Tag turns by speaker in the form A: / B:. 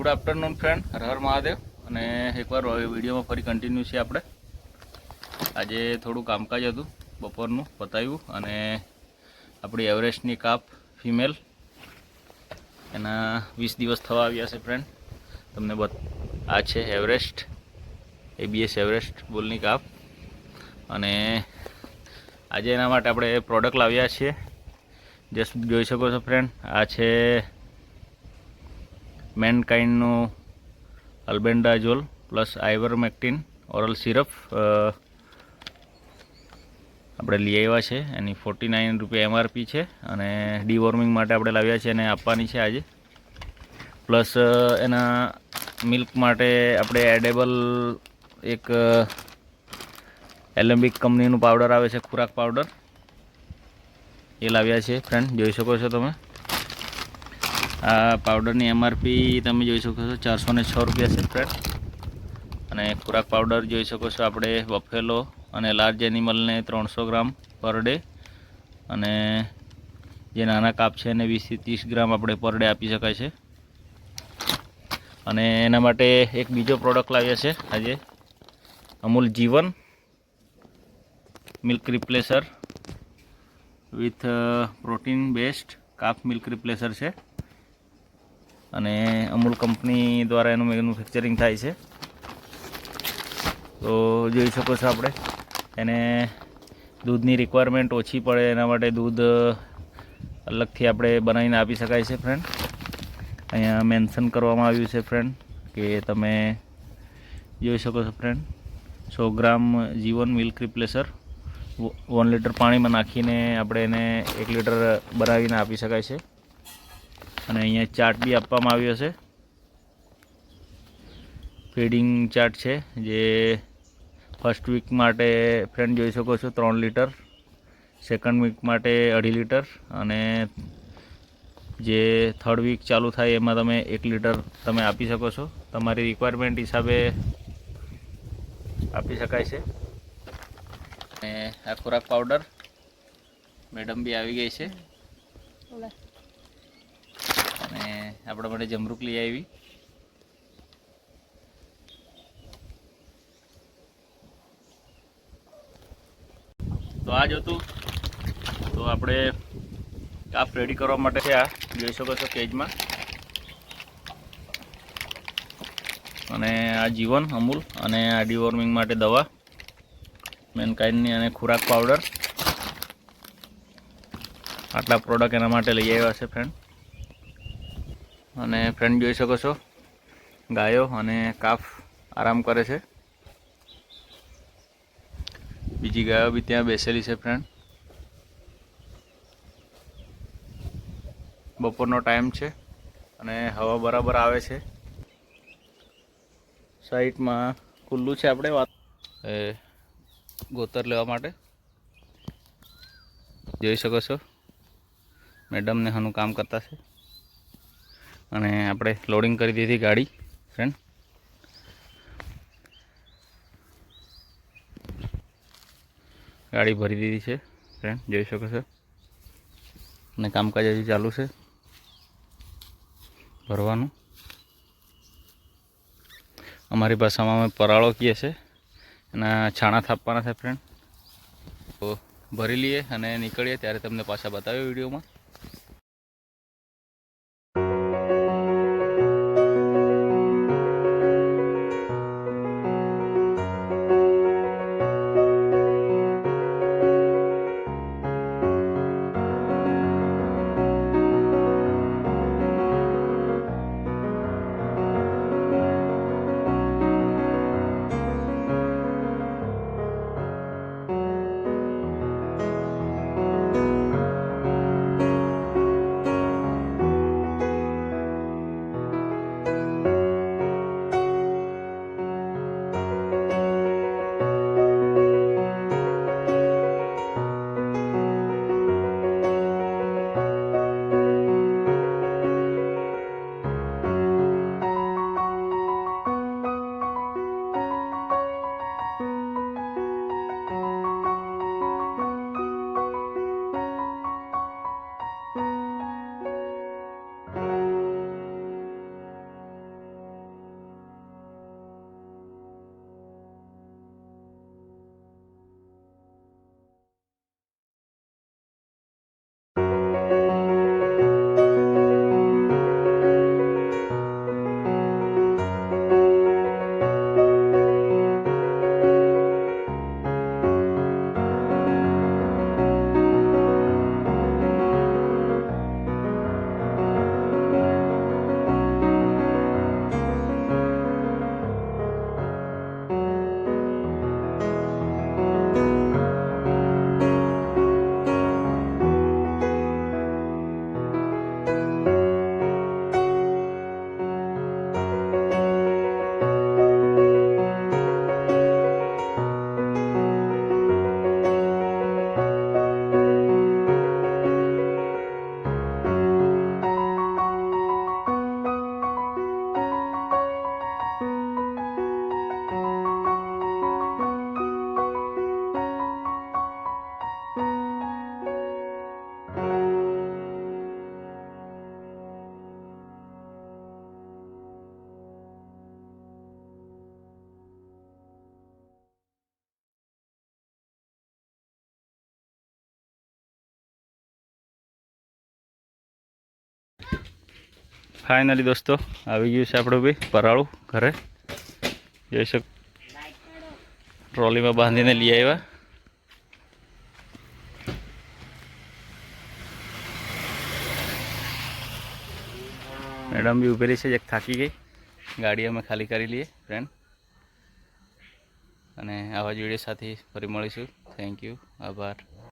A: Good afternoon friend Har Har Mahadev. અને એકવાર વિડીયોમાં ફરી કન્ટિન્યુ છે આપણે. આજે થોડું કામકાજ હતું, બપોરનું પતાવ્યું અને આપણી એવરેસ્ટની કાપ ફિમેલ એના વીસ દિવસ થવા આવ્યા છે ફ્રેન્ડ તમને બત આ છે એવરેસ્ટ એબીએસ એવરેસ્ટ બોલની કાપ. અને આજે એના માટે આપણે પ્રોડક્ટ લાવ્યા છીએ. જસ્ટ જોઈ શકો છો ફ્રેન્ડ આ છે મેનકાઇન્ડનું albendazole plus ivermectin oral syrup આપણે લઈ આવ્યા છે. એની ફોર્ટી નાઇન રૂપિયા એમઆરપી છે અને ડીવોર્મિંગ માટે આપણે લાવ્યા છે અને આપવાની છે આજે. પ્લસ એના મિલ્ક માટે આપણે એડેબલ એક એલેમ્બિક કંપનીનું પાવડર આવે છે, ખોરાક પાવડર એ લાવ્યા છે ફ્રેન્ડ જોઈ શકો છો તમે? આ પાવડરની એમઆરપી તમે જોઈ શકો છો, ચારસો ને છ રૂપિયા છે ફ્રેન્ડ અને ખોરાક પાવડર જોઈ શકો છો આપણે બફેલો અને લાર્જ એનિમલને ત્રણસો ગ્રામ પર ડે અને જે નાના કાપ છે એને વીસથી ત્રીસ ગ્રામ આપણે પર ડે આપી શકાય છે. અને એના માટે એક બીજો પ્રોડક્ટ લાવ્યા છે આજે. Amul Jeevan milk replacer with protein based calf milk replacer છે. અને અમૂલ કંપની દ્વારા એનું મેન્યુફેક્ચરિંગ થાય છે. તો જોઈ શકો છો આપણે, એને દૂધની રિક્વાયરમેન્ટ ઓછી પડે એના માટે દૂધ અલગથી આપણે બનાવીને આપી શકાય છે ફ્રેન્ડ અહીંયા મેન્શન કરવામાં આવ્યું છે ફ્રેન્ડ કે તમે જોઈ શકો છો ફ્રેન્ડ સો ગ્રામ જીવન મિલ્ક રિપ્લેસર વન લીટર પાણીમાં નાખીને આપણે એને એક લીટર બનાવીને આપી શકાય છે. અને અહીંયા ચાર્ટ બી આપવામાં આવ્યો છે. ફીડિંગ ચાર્ટ છે, જે ફર્સ્ટ વીક માટે ફ્રેન્ડ જોઈ શકો છો, ત્રણ લીટર સેકન્ડ વીક માટે અઢી લીટર અને જે થર્ડ વીક ચાલુ થાય એમાં તમે એક લીટર તમે આપી શકો છો. તમારી રિક્વાયરમેન્ટ હિસાબે આપી શકાય છે. અને આ ખોરાક પાવડર મેડમ બી આવી ગઈ છે. આપણા માટે જમરૂક લઈ આવી. તો આ જ હતું. તો આપણે કાપ રેડી કરવા માટે છે આ. જોઈ શકો છો કેજમાં. અને આ જીવન અમૂલ અને આ ડિવોર્મિંગ માટે દવા. મેનકાઇનની અને ખોરાક પાવડર આટલા પ્રોડક્ટ એના માટે લઈ આવ્યા છે ફ્રેન્ડ અને ફ્રેન્ડ જોઈ શકો છો. ગાયો અને કાફ આરામ કરે છે. બીજી ગાયો બી ત્યાં બેસેલી છે ફ્રેન્ડ બપોરનો ટાઈમ છે અને હવા બરાબર આવે છે. સાઈડમાં ખુલ્લું છે આપણે વાત. એ ગોતર લેવા માટે. જોઈ શકો છો. મેડમને હનું કામ કરતા છે. અને આપણે લોડિંગ કરી દીધી ગાડી ફ્રેન્ડ ગાડી ભરી દીધી છે ફ્રેન્ડ જોઈ શકો છો. અને કામકાજ હજી ચાલુ છે, ભરવાનું. અમારી ભાષામાં અમે પરાળો કહીએ છીએ એના છાણા થાપવાના છે ફ્રેન્ડ તો ભરી લઈએ અને નીકળીએ, ત્યારે તમને પાછા બતાવ્યો વિડીયોમાં. ફાઇનલી દોસ્તો, આવી ગયું છે આપણું બી પરાળું ઘરે. જોઈ શક ટ્રોલીમાં બાંધીને લઈ આવ્યા. મેડમ બી ઉભેલી છે, એક થાકી ગઈ. ગાડી અમે ખાલી કરી લઈએ ફ્રેન્ડ અને આવા જ વીડિયો સાથે ફરી મળીશું. થેન્ક યુ આભાર.